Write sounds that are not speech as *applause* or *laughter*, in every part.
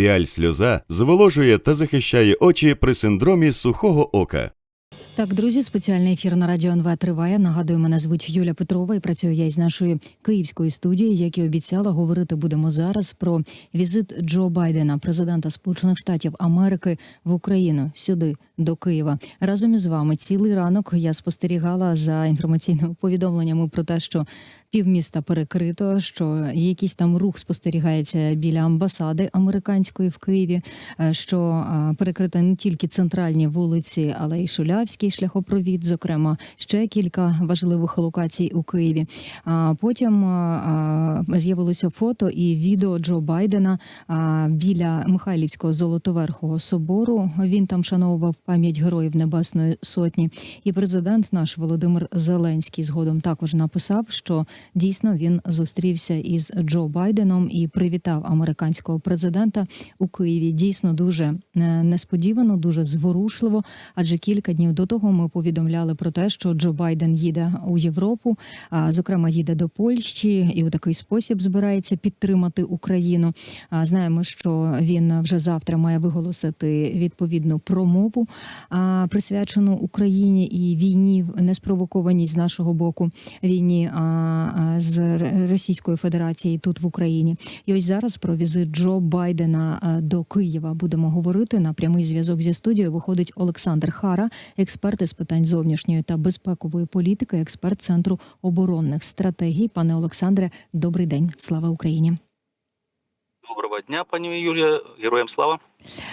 Піаль сльоза зволожує та захищає очі при синдромі сухого ока. Так, друзі, спеціальний ефір на радіо НВ триває. Нагадую, мене звуть Юля Петрова і працюю я із нашої київської студії. Як і обіцяла, говорити будемо зараз про візит Джо Байдена, президента Сполучених Штатів Америки в Україну сюди до Києва. Разом із вами цілий ранок я спостерігала за інформаційними повідомленнями про те, що півміста перекрито, що якийсь там рух спостерігається біля амбасади американської в Києві, е, що е, перекрито не тільки центральні вулиці, але й Шулявський шляхопровід, зокрема, ще кілька важливих локацій у Києві. А потім е, з'явилося фото і відео Джо Байдена біля Михайлівського золотоверхого собору. Він там шановував пам'ять героїв Небесної Сотні. І президент наш Володимир Зеленський згодом також написав, що дійсно він зустрівся із Джо Байденом і привітав американського президента у Києві. Дійсно дуже е, несподівано, дуже зворушливо. Адже кілька днів до того ми повідомляли про те, що Джо Байден їде у Європу, а зокрема їде до Польщі, і у такий спосіб збирається підтримати Україну. Знаємо, що він вже завтра має виголосити відповідну промову, присвячену Україні і війні неспровокованій з нашого боку війні з Російською Федерацією тут в Україні. І ось зараз про візит Джо Байдена до Києва будемо говорити. На прямий зв'язок зі студією виходить Олександр Хара, експерт із питань зовнішньої та безпекової політики, експерт центру оборонних стратегій. Пане Олександре, добрий день. Слава Україні. Доброго дня, пані Юлія. Героям слава.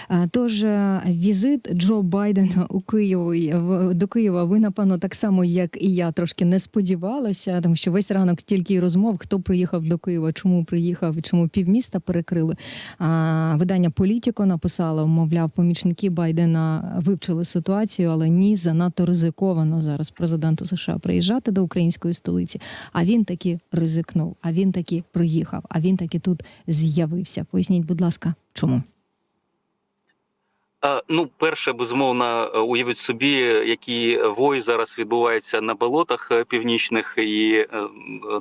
А, Тож е, візит Джо Байдена у Києві до Києва. Ви напевно так само, як і я, трошки не сподівалася, тому що весь ранок стільки й розмов, хто приїхав до Києва, чому приїхав і чому півміста перекрили. А, видання Політіко написало, мовляв, помічники Байдена вивчили ситуацію, але ні, занадто ризиковано зараз президенту США приїжджати до української столиці. А він таки ризикнув. А він таки приїхав. А він таки тут з'явився. Поясніть, будь ласка, чому? А, ну, перше, безумовно, е, уявіть собі, який вой зараз відбувається на болотах е, північних, і е,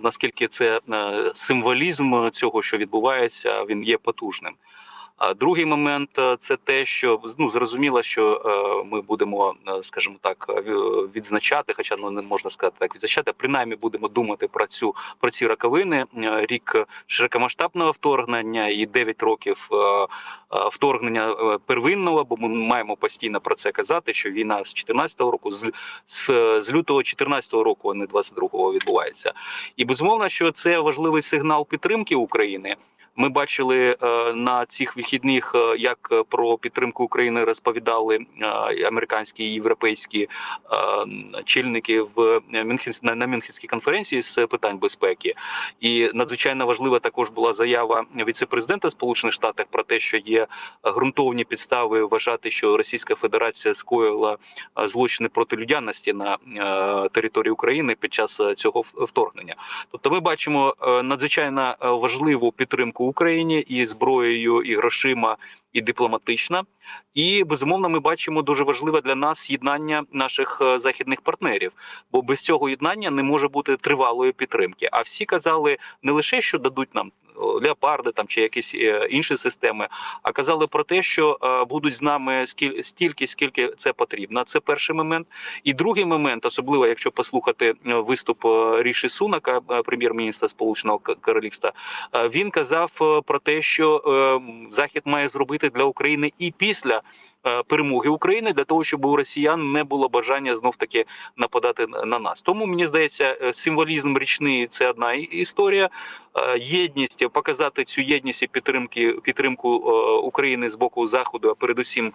наскільки це е, символізм цього, що відбувається, він є потужним. А другий момент е, це те, що ну зрозуміло, що е, ми будемо, е, скажімо так, відзначати, хоча ну не можна сказати так відзначати, а принаймні будемо думати про цю про ці роковини. Е, Рік широкомасштабного вторгнення і 9 років вторгнення первинного, бо ми маємо постійно про це казати, що війна з 14-го року, з, з лютого 14-го року, а не 22-го відбувається. І безумовно, що це важливий сигнал підтримки України. Ми бачили е, на цих вихідних, е, як е, про підтримку України розповідали американські і європейські чільники в Мюнхен, на, Мюнхенській конференції з питань безпеки. І надзвичайно важлива також була заява віце-президента Сполучених Штатів про те, що є ґрунтовні підстави вважати, що Російська Федерація скоїла злочини проти людяності на території України під час цього вторгнення. Тобто, ми бачимо надзвичайно важливу підтримку Україні і зброєю, і грошима, і дипломатична. І безумовно, ми бачимо дуже важливе для нас єднання наших е, західних партнерів. Бо без цього єднання не може бути тривалої підтримки. А всі казали не лише що дадуть нам леопарди там чи якісь е, інші системи, а казали про те, що е, будуть з нами стільки, скільки це потрібно. Це перший момент. І другий момент, особливо якщо послухати е, виступ е, Ріші Сунака, е, прем'єр-міністра Сполученого Королівства, е, він казав е, про те, що е, Захід має зробити для України і після. Е, Перемоги України для того, щоб у росіян не було бажання знов таки нападати на на нас. Тому мені здається, е, символізм річний це одна історія. Е, Єдність показати цю єдність і підтримки підтримку України з боку заходу, а передусім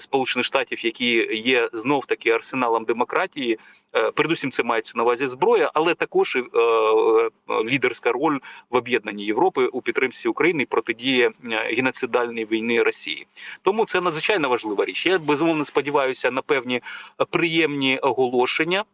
Сполучених Штатів, які є знов таки арсеналом демократії. Передусім, це мається на увазі зброя, але також лідерська роль в об'єднанні Європи у підтримці України і протидії геноцидальній війни Росії. Тому це надзвичайно важлива річ. Я безумовно сподіваюся на певні приємні оголошення.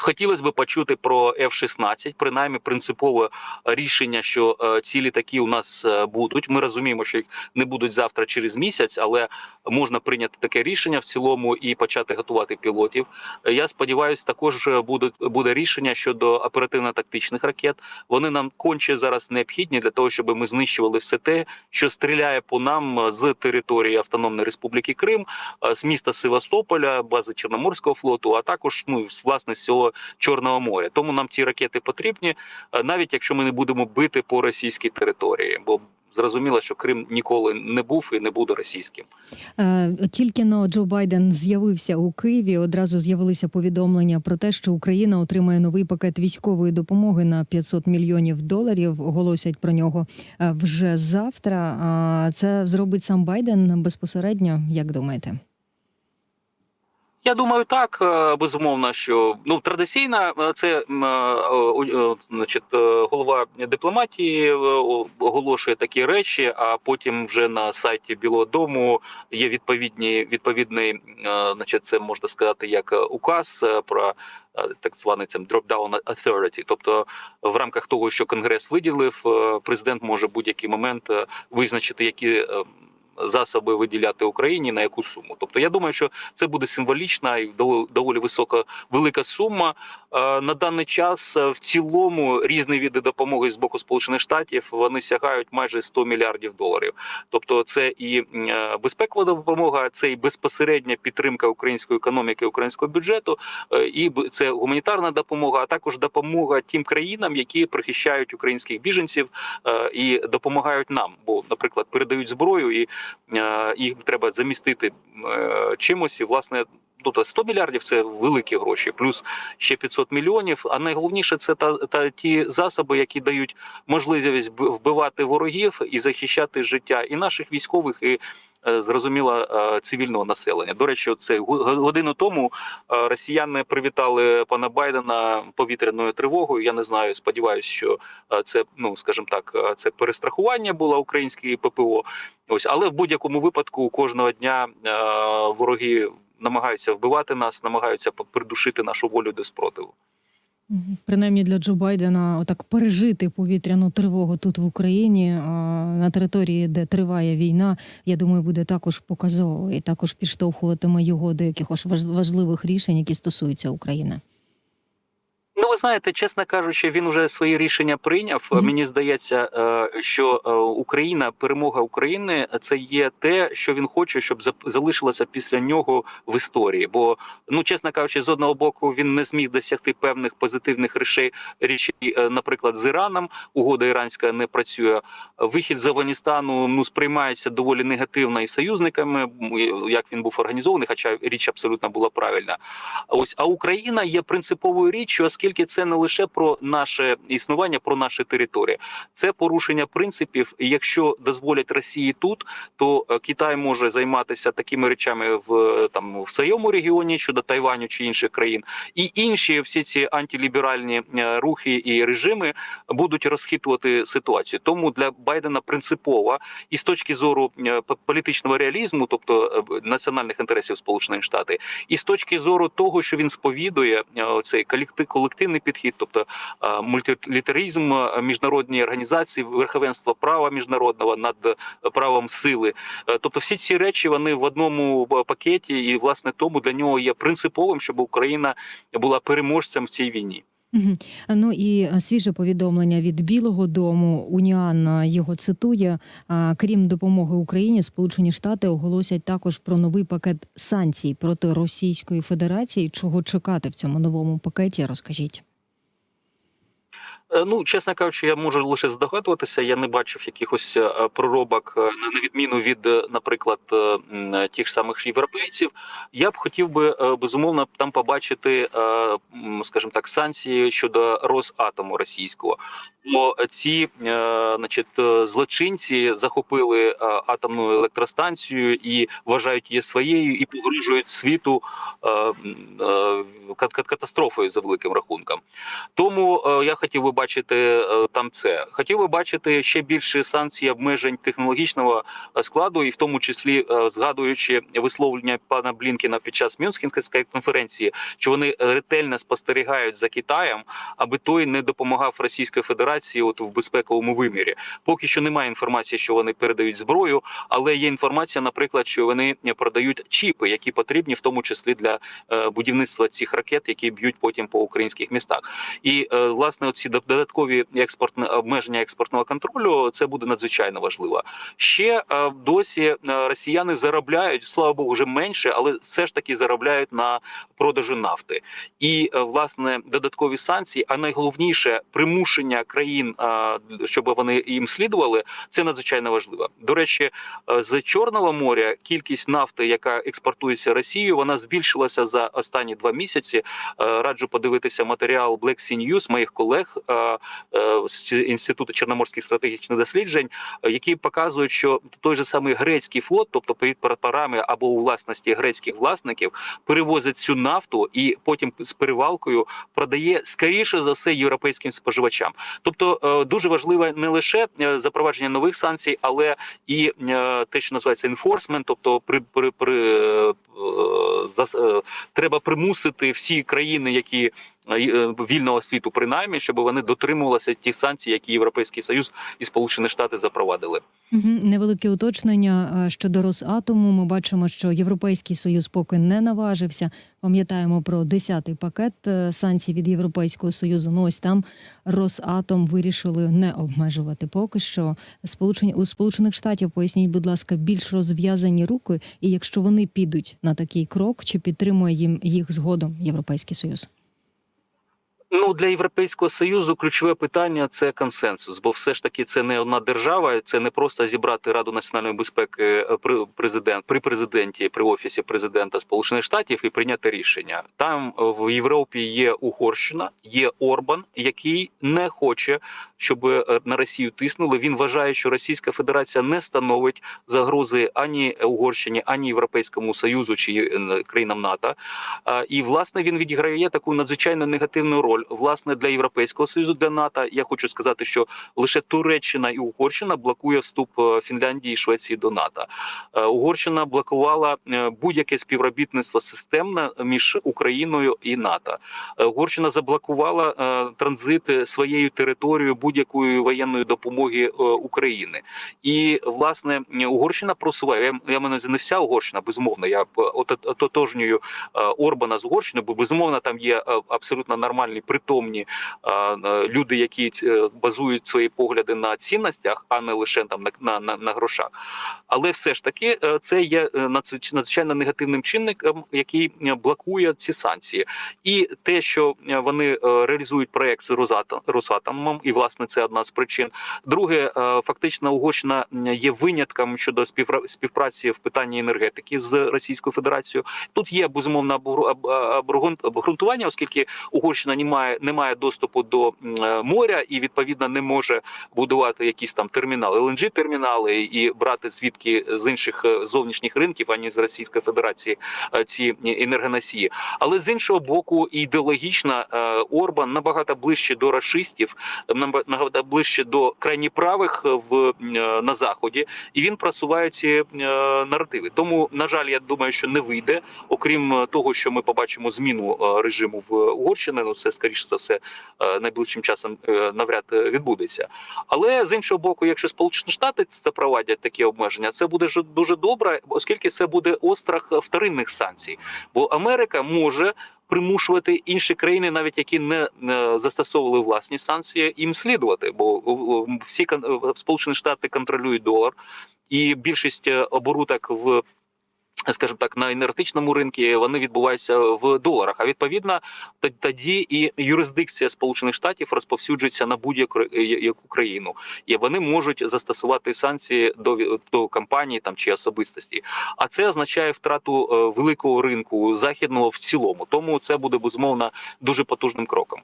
Хотілося б почути про F-16, принаймні принципове рішення, що е, ці літаки у нас е, будуть. Ми розуміємо, що їх не будуть завтра через місяць, але можна прийняти таке рішення в цілому і почати готувати пілотів. Я сподіваюся, також буде, буде рішення щодо оперативно-тактичних ракет. Вони нам конче зараз необхідні для того, щоб ми знищували все те, що стріляє по нам е, з території Автономної Республіки Крим, з міста Севастополя, бази Чорноморського флоту, а також ну власне з цього Чорного моря. Тому нам ці ракети потрібні, е, навіть якщо ми не будемо бити по російській території, бо зрозуміло, що Крим ніколи не був і не буде російським. Е, Тільки но Джо Байден з'явився у Києві. Одразу з'явилися повідомлення про те, що Україна отримає новий пакет військової допомоги на 500 мільйонів доларів. Оголосять про нього е, вже завтра. А Це зробить сам Байден безпосередньо. Як думаєте? Я думаю, так е, безумовно, що ну традиційно е, це е, значить, голова дипломатії оголошує такі речі. А потім вже на сайті Білого Дому є відповідні відповідний, значить, це можна сказати, як указ про так званий цим drop-down authority. Тобто, в рамках того, що Конгрес виділив, президент може будь-який момент визначити, які засоби виділяти Україні на яку суму. Тобто, я думаю, що це буде символічна і доволі, висока велика сума. Е, На даний час е, в цілому різні види допомоги з боку Сполучених Штатів вони сягають майже 100 мільярдів доларів. Тобто, це і е, безпекова допомога, це і безпосередня підтримка української економіки, українського бюджету, і це гуманітарна допомога, а також допомога тим країнам, які прихищають українських біженців і допомагають нам. Бо, наприклад, передають зброю і їх треба замістити е, чимось, і власне. Тобто 100 мільярдів це великі гроші, плюс ще 500 мільйонів. А найголовніше це та, та ті засоби, які дають можливість вб- вбивати ворогів і захищати життя і наших військових, і е, зрозуміло е, цивільного населення. До речі, це годину тому е, росіяни привітали пана Байдена повітряною тривогою. Я не знаю, сподіваюся, що е, це ну скажімо так, е, це перестрахування було української ППО. Ось, але в будь-якому випадку кожного дня е, вороги намагаються вбивати нас, намагаються придушити нашу волю до спротиву. Принаймні для Джо Байдена отак пережити повітряну тривогу тут в Україні на території, де триває війна. Я думаю, буде також показово і також підштовхуватиме його до якихось важ- важливих рішень, які стосуються України. Ну, ви знаєте, чесно кажучи, він уже свої рішення прийняв. Мгм. Мені здається, е, що е, Україна, перемога України, це є те, що він хоче, щоб залишилося після нього в історії. Бо, ну чесно кажучи, з одного боку він не зміг досягти певних позитивних речей, речей, е, наприклад, з Іраном. Угода іранська не працює. Вихід з Афганістану ну сприймається доволі негативно і союзниками, як він був організований, хоча річ абсолютно була правильна. Ось а Україна є принциповою річчю, оскільки це не лише про наше існування, про наші території, це порушення принципів. Якщо дозволять Росії тут, то е, Китай може займатися такими речами в е, там в своєму регіоні щодо Тайваню чи інших країн, і інші всі ці антиліберальні е, рухи і режими будуть розхитувати ситуацію. Тому для Байдена принципово і з точки зору політичного реалізму, тобто національних інтересів Сполучених Штатів, і з точки зору того, що він сповідує цей колективний підхід, тобто мультилітеризм, е, міжнародні організації, верховенство права міжнародного над е, правом сили. Е, Тобто, всі ці речі вони в одному пакеті, і власне тому для нього є принциповим, щоб Україна була переможцем в цій війні. Ну і е, свіже повідомлення від Білого Дому. Уніан е, його цитує. Крім допомоги Україні, Сполучені Штати оголосять також про новий пакет санкцій проти Російської Федерації. Чого чекати в цьому новому пакеті? Розкажіть. Е, Ну, чесно кажучи, я можу лише здогадуватися. Я не бачив якихось е, проробок е, на відміну від, наприклад, тих самих європейців. Я б хотів би безумовно там побачити, скажімо так, санкції щодо Росатому російського. Бо ці, значить, злочинці захопили атомну електростанцію і вважають її своєю, і погрожують світу катастрофою за великим рахунком. Тому я хотів би бачити е, там це. Хотів би бачити ще більше санкцій обмежень технологічного е, складу, і в тому числі е, згадуючи висловлення пана Блінкіна під час Мюнхенської конференції, що вони ретельно спостерігають за Китаєм, аби той не допомагав Російської Федерації от в безпековому вимірі. Поки що немає інформації, що вони передають зброю, але є інформація, наприклад, що вони продають чіпи, які потрібні в тому числі для будівництва цих ракет, які б'ють потім по українських містах. І власне ці додаткові експортне обмеження експортного контролю це буде надзвичайно важливо. Ще е, досі е, росіяни заробляють, слава Богу, вже менше, але все ж таки заробляють на продажу нафти. І е, власне додаткові санкції, а найголовніше примушення країн, щоб вони їм слідували, це надзвичайно важливо. До речі, з Чорного моря кількість нафти, яка експортується Росією, вона збільшилася за останні два місяці. Раджу подивитися матеріал Black Sea News моїх колег з інституту чорноморських стратегічних досліджень, е, які показують, що той же самий грецький флот, тобто під прапорами або у власності грецьких власників, перевозить цю нафту і потім з перевалкою продає скоріше за все європейським споживачам. Тобто е, дуже важливо не лише е, запровадження нових санкцій, але і е, те, що називається enforcement, тобто при, при, при е, е, треба примусити всі країни, які е, е, вільного світу, принаймні, щоб вони дотримувалися тих санкцій, які Європейський Союз і Сполучені Штати запровадили. Невелике уточнення е, щодо Росатому. Ми бачимо, що Європейський Союз поки не наважився. Пам'ятаємо про 10-й пакет е, санкцій від Європейського Союзу. Ну ось там Росатом вирішили не обмежувати. Поки що сполучені у Сполучених Штатів поясніть, будь ласка, більш розв'язані руки, і якщо вони підуть на такий крок, чи підтримує їм їх згодом Європейський Союз? Ну для європейського союзу ключове питання це консенсус, бо все ж таки це не одна держава, це не просто зібрати Раду національної безпеки е, при президент при президенті, при офісі президента Сполучених Штатів і прийняти рішення. Там е, в Європі є Угорщина, є Орбан, який не хоче, щоб е, на Росію тиснули. Він вважає, що Російська Федерація не становить загрози ані Угорщині, ані Європейському Союзу чи країнам НАТО. І власне він відіграє таку надзвичайно негативну роль. Власне для європейського союзу для НАТО. Я хочу сказати, що лише Туреччина і Угорщина блокує вступ е, Фінляндії і Швеції до НАТО. Е, Угорщина блокувала е, будь-яке співробітництво системне між Україною і НАТО. Угорщина заблокувала транзит своєю територією будь-якої воєнної допомоги України. І власне Угорщина просуває. Я, мене не вся Угорщина, безумовно. Я ототожнюю Орбана з Угорщиною, бо безумовно там є абсолютно нормальні притомні люди, які е, базують свої погляди на цінностях, а не лише там на, на, на, грошах. Але все ж таки е, це є е, надзвичайно негативним чинником, який блокує ці санкції. І те, що вони реалізують проект з Росатом- Росатомом, і власне це одна з причин. Друге, фактично Угорщина є винятком щодо співпра- співпраці в питанні енергетики з Російською Федерацією. Тут є безумовно обґрунтування, оскільки Угорщина не має не має доступу до е, моря і відповідно не може будувати якісь там термінали, ЛНЖ термінали і брати звідки з інших е, зовнішніх ринків, ані з Російської Федерації е, ці енергоносії. Але з іншого боку, ідеологічно е, Орбан набагато ближче до рашистів, наба- набагато ближче до крайні правих е, в е, на заході, і він просуває ці е, наративи. Тому, на жаль, я думаю, що не вийде, окрім е, того, що ми побачимо зміну е, режиму в Угорщині. Ну це скоріше за все е, найближчим часом е, навряд е, відбудеться. Але з іншого боку, якщо Сполучені Штати запровадять такі обмеження, це буде дуже добре, оскільки це буде острах вторинних санкцій. Бо Америка може примушувати інші країни, навіть які не, застосовували власні санкції, їм слідувати. Бо всі Сполучені Штати контролюють долар, і більшість оборудок в скажімо так, на енергетичному ринку вони відбуваються в доларах. А відповідно, тоді і юрисдикція Сполучених Штатів розповсюджується на будь-яку е, країну, і вони можуть застосувати санкції до, до компанії там чи особистості. А це означає втрату е, великого ринку західного в цілому. Тому це буде безумовно дуже потужним кроком.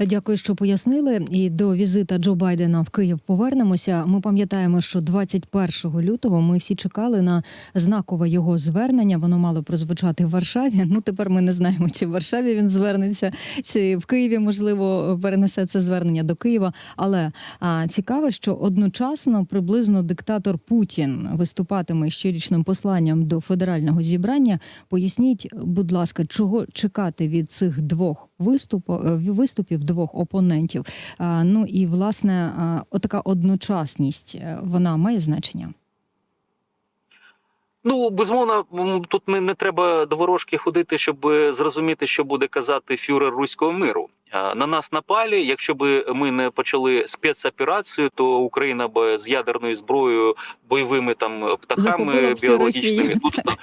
Дякую, що пояснили. І до візита Джо Байдена в Київ повернемося. Ми пам'ятаємо, що 21 лютого ми всі чекали на знакове його звернення. Воно мало прозвучати в Варшаві. Ну тепер ми не знаємо, чи в Варшаві він звернеться, чи в Києві можливо перенесе це звернення до Києва. Але а, цікаво, що одночасно приблизно диктатор Путін виступатиме щорічним посланням до федерального зібрання. Поясніть, будь ласка, чого чекати від цих двох виступів, виступів двох опонентів? Ну і власне а, отака одночасність е, вона має значення. Ну, безумовно, тут не, не треба до ворожки ходити, щоб е, зрозуміти, що буде казати фюрер руського миру. На нас напалі. Якщо б ми не почали спецоперацію, то Україна б з ядерною зброєю, бойовими там птахами біологічними *laughs* тут.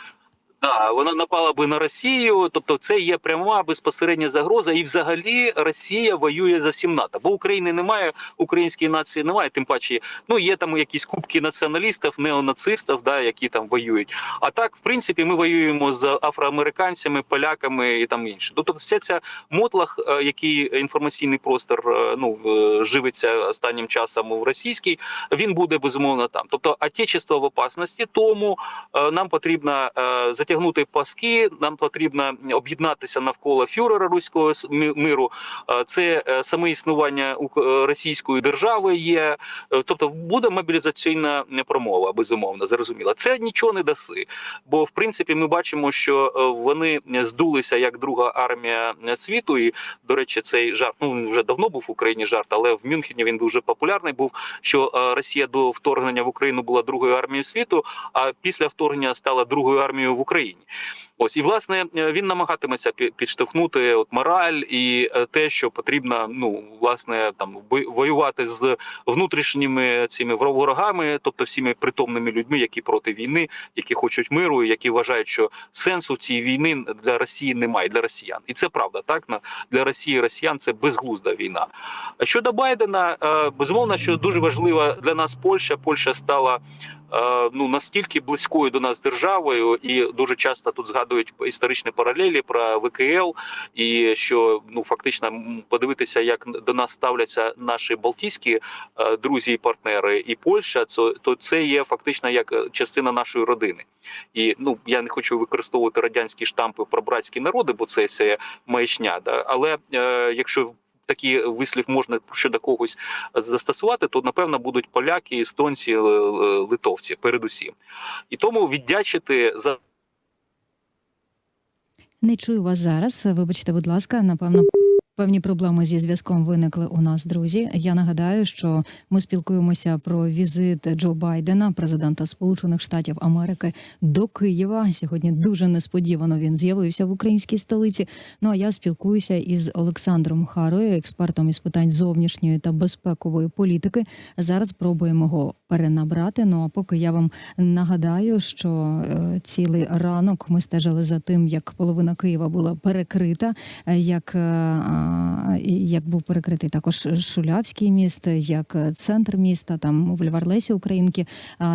Да, вона напала би на Росію, тобто це є пряма безпосередня загроза, і взагалі Росія воює за всім НАТО. Бо України немає, української нації немає. Тим паче, ну є там якісь кубки націоналістів, неонацистів, да, які там воюють. А так, в принципі, ми воюємо з афроамериканцями, поляками і там інше. Тобто, вся ця мотлах, е, який інформаційний простор е, ну живиться останнім часом в російській, він буде безумовно там. Тобто, отечество в опасності, тому е, нам потрібно е, затягнути паски, нам потрібно об'єднатися навколо фюрера руського миру. Це е, саме існування е, російської держави є. Е, Тобто буде мобілізаційна промова, безумовно, зрозуміло. Це нічого не даси. Бо в принципі ми бачимо, що вони здулися як друга армія світу. І до речі, цей жарт ну вже давно був в Україні жарт, але в Мюнхені він дуже популярний був. Що Росія до вторгнення в Україну була другою армією світу, а після вторгнення стала другою армією в Україні. Ось і власне е, він намагатиметься пі- підштовхнути от мораль і е, те, що потрібно, ну власне там воювати з внутрішніми цими ворогами, тобто всіми притомними людьми, які проти війни, які хочуть миру, і які вважають, що сенсу цієї війни для Росії немає для росіян, і це правда. Так на для Росії Росіян це безглузда війна. Щодо Байдена, е, безумовно, що дуже важлива для нас Польща. Польща стала ну настільки близькою до нас державою, і дуже часто тут згадують історичні паралелі про ВКЛ, і що ну фактично подивитися, як до нас ставляться наші балтійські е, друзі і партнери, і Польща, це то це є фактично як е, частина нашої родини. І ну я не хочу використовувати радянські штампи про братські народи, бо це все маячня. Да? Але е, якщо такий вислів можна щодо когось застосувати, то напевно будуть поляки, естонці, е, е, литовці, передусім. І тому віддячити за Не чую вас зараз. Вибачте, будь ласка, напевно. Певні проблеми зі зв'язком виникли у нас, друзі. Я нагадаю, що ми спілкуємося про візит Джо Байдена, президента Сполучених Штатів Америки, до Києва. Сьогодні дуже несподівано він з'явився в українській столиці. Ну а я спілкуюся із Олександром Харою, експертом із питань зовнішньої та безпекової політики. Зараз пробуємо його перенабрати. Ну а поки я вам нагадаю, що е, цілий ранок ми стежили за тим, як половина Києва була перекрита, е, як, е, як був перекритий також Шулявський міст, як центр міста, там бульвар Лесі Українки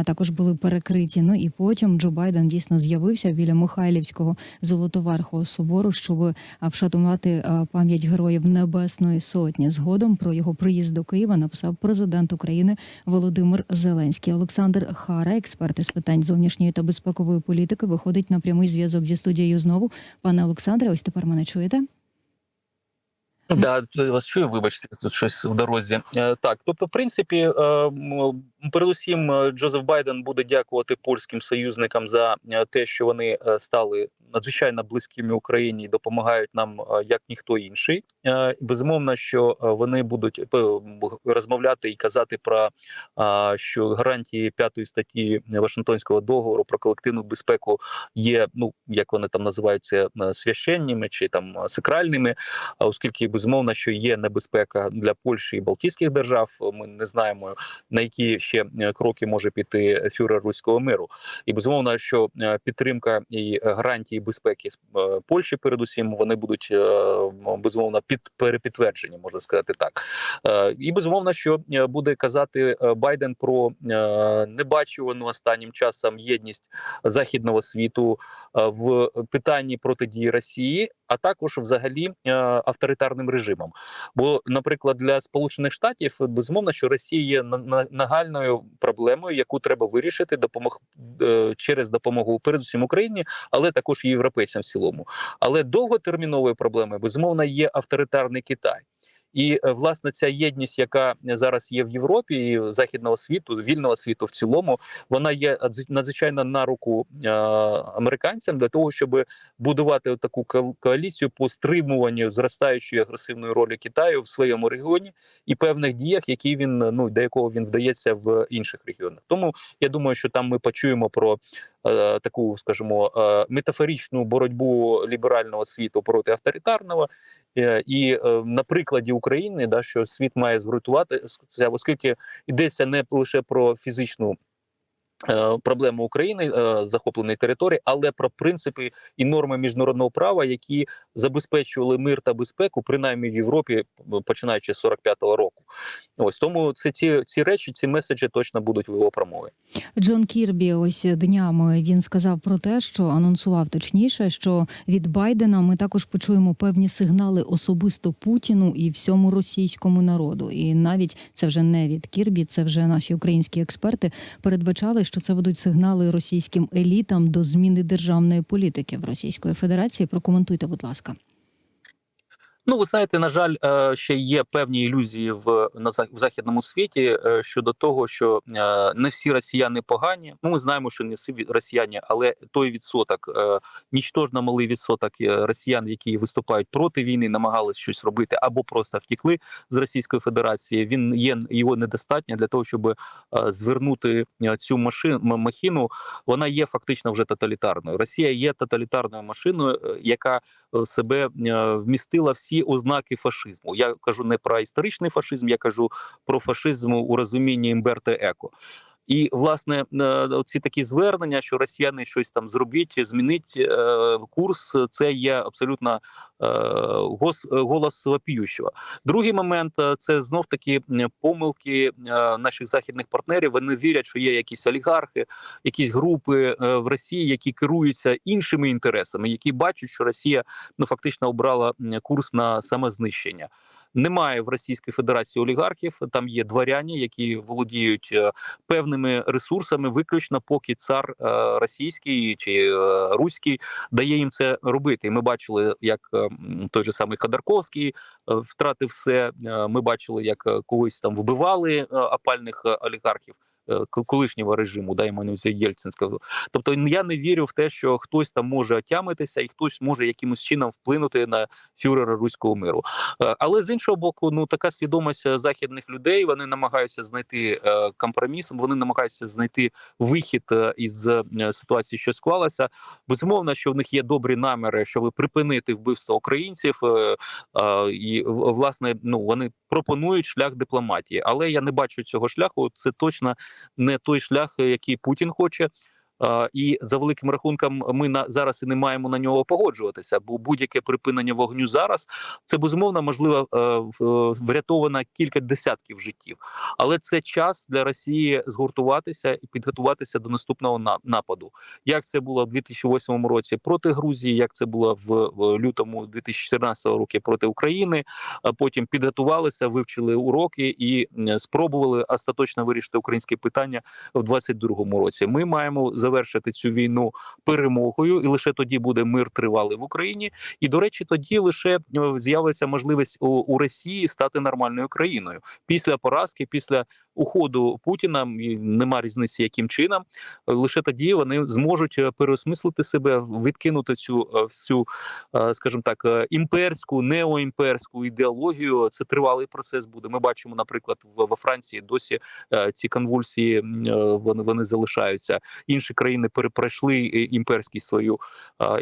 також були перекриті. Ну і потім Джо Байден дійсно з'явився біля Михайлівського Золотоверхого собору, щоб а, пам'ять героїв Небесної Сотні. Згодом про його приїзд до Києва написав президент України Володимир Зеленський. Олександр Хара, експерт із питань зовнішньої та безпекової політики, виходить на прямий зв'язок зі студією знову. Пане Олександре, ось тепер мене чуєте? Да, вас чую, вибачте, тут щось в дорозі. Е, Так, тобто, в принципі, е, передусім, е, Джозеф Байден буде дякувати польським союзникам за те, що вони стали надзвичайно близькими Україні і допомагають нам як ніхто інший. Безумовно, що вони будуть розмовляти і казати про що гарантії п'ятої статті Вашингтонського договору про колективну безпеку є, ну як вони там називаються, священними чи там сакральними. Оскільки безумовно, що є небезпека для Польщі і Балтійських держав, ми не знаємо на які ще е, кроки може піти фюрер руського миру, і безумовно, що е, підтримка і гарантії безпеки е, Польщі, передусім, вони будуть безумовно під перепідтверджені, можна сказати так. І безумовно, що буде казати Байден про небачувану останнім часом єдність західного світу в питанні протидії Росії, а також взагалі е, режимом. Бо, наприклад, для Сполучених Штатів безумовно, що Росія є на- на- нагальною проблемою, яку треба вирішити допомог е, через допомогу передусім Україні, але також і європейцям в цілому. Але довготерміновою проблемою безумовно є авторитарний Китай. І е, власне ця єдність, яка зараз є в Європі і західного світу, вільного світу в цілому, вона є надзвичайно на руку е, американцям для того, щоб будувати таку коаліцію по стримуванню зростаючої агресивної ролі Китаю в своєму регіоні і певних діях, які він ну до якого він вдається в інших регіонах. Тому я думаю, що там ми почуємо про таку, скажімо, метафорічну боротьбу ліберального світу проти авторитарного. Е, І е, на прикладі України, да, що світ має згуртувати, оскільки йдеться не лише про фізичну е, проблему України е, захопленої території, але про принципи і норми міжнародного права, які забезпечували мир та безпеку, принаймні в Європі, починаючи з 45-го року. Ось тому це ці, ці речі, ці меседжі точно будуть в його промові. Джон Кірбі ось днями він сказав про те, що анонсував точніше, що від Байдена ми також почуємо певні сигнали особисто Путіну і всьому російському народу. І навіть це вже не від Кірбі, це вже наші українські експерти передбачали, що це будуть сигнали російським елітам до зміни державної політики в Російської Федерації. Прокоментуйте, будь ласка. Ну, ви знаєте, на жаль, е, ще є певні ілюзії в на в західному світі е, щодо того, що е, не всі росіяни погані. Ну, ми знаємо, що не всі росіяни, але той відсоток, нічтожно малий відсоток росіян, які виступають проти війни, намагались щось робити або просто втікли з Російської Федерації. Він є його недостатньо для того, щоб звернути цю машину махіну. Вона є фактично вже тоталітарною. Росія є тоталітарною машиною, яка себе вмістила всі ознаки фашизму. Я кажу не про історичний фашизм, я кажу про фашизм у розумінні Імберта Еко. І власне е, ці такі звернення, що росіяни щось там зробіть, змінить е, курс, це є абсолютно е, голос вопіющого. Другий момент це знов таки помилки наших західних партнерів. Вони вірять, що є якісь олігархи, якісь групи в Росії, які керуються іншими інтересами, які бачать, що Росія ну фактично обрала курс на самознищення. Немає в Російській Федерації олігархів. Там є дворяні, які володіють е, певними ресурсами, виключно поки цар е, російський чи е, руський дає їм це робити. Ми бачили, як той же самий Ходорковський втратив все. Ми бачили, як когось там вбивали опальних олігархів. Е, Колишнього режиму, да, йому Єльцинського. Тобто я не вірю в те, що хтось там може отямитися і хтось може якимось чином вплинути на фюрера руського миру. Е, Але з іншого боку, ну така свідомість е, західних людей. Вони намагаються знайти компроміс, вони намагаються знайти вихід із ситуації, що склалася. Безумовно, що в них є добрі наміри, щоб припинити вбивство українців, і власне ну вони пропонують шлях дипломатії. Але я не бачу цього шляху. Це точно не той шлях, який Путін хоче. Е, І за великим рахунком, ми на зараз і не маємо на нього погоджуватися, бо будь-яке припинення вогню зараз це безумовно можливо е, врятовано кілька десятків життів. Але це час для Росії згуртуватися і підготуватися до наступного на- нападу. Як це було в 2008 році проти Грузії, як це було в, лютому 2014 року проти України. Потім підготувалися, вивчили уроки і спробували остаточно вирішити українське питання в 2022 році. Ми маємо завершити цю війну перемогою, і лише тоді буде мир тривалий в Україні. І до речі, тоді лише е, з'явиться можливість у, у Росії стати нормальною країною після поразки, після уходу Путіна. Нема різниці, яким чином е, лише тоді вони зможуть е, переосмислити себе, відкинути цю е, всю, скажімо так, імперську, неоімперську ідеологію. Це тривалий процес буде. Ми бачимо, наприклад, во Франції досі ці конвульсії вони, вони залишаються. Інші країни перепройшли імперськість свою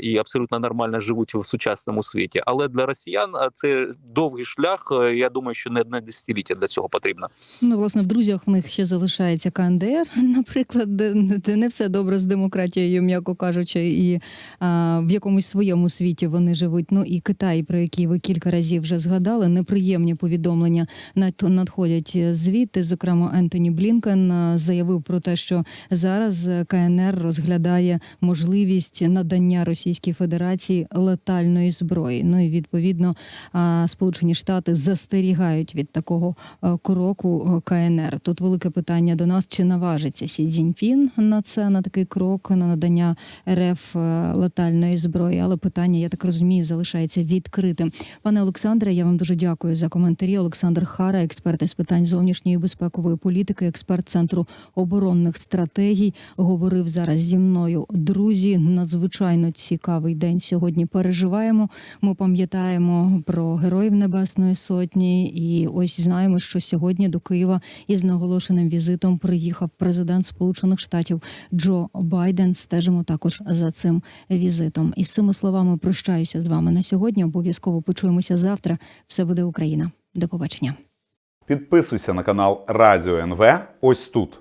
і абсолютно нормально живуть в сучасному світі. Але для росіян це довгий шлях. Я думаю, що не одне десятиліття для цього потрібно. Ну, власне, друзі друзях в них ще залишається КНДР, *laughs* наприклад, де, де не все добре з демократією, м'яко кажучи, і а, в якомусь своєму світі вони живуть. Ну і Китай, про який ви кілька разів вже згадали, неприємні повідомлення над- надходять звідти. Зокрема, Ентоні Блінкен заявив про те, що зараз КНР розглядає можливість надання Російській Федерації летальної зброї. Ну і відповідно Сполучені Штати застерігають від такого кроку е, КНР. Тут велике питання до нас: чи наважиться Сі Цзіньпін на це на такий крок на надання РФ е, летальної зброї? Але питання, я так розумію, залишається відкритим. Пане Олександре, я вам дуже дякую за коментарі. Олександр Хара, експерт із питань зовнішньої безпекової політики, експерт центру оборонних стратегій, говорив зараз зі мною. Друзі, надзвичайно цікавий день сьогодні переживаємо. Ми пам'ятаємо про героїв Небесної Сотні, і ось знаємо, що сьогодні до Києва із наголошеним візитом приїхав президент Сполучених Штатів Джо Байден. Стежимо також за цим візитом. І з цими словами прощаюся з вами на сьогодні. Обов'язково почуємося завтра. Все буде Україна. До побачення. Підписуйся на канал Радіо НВ ось тут.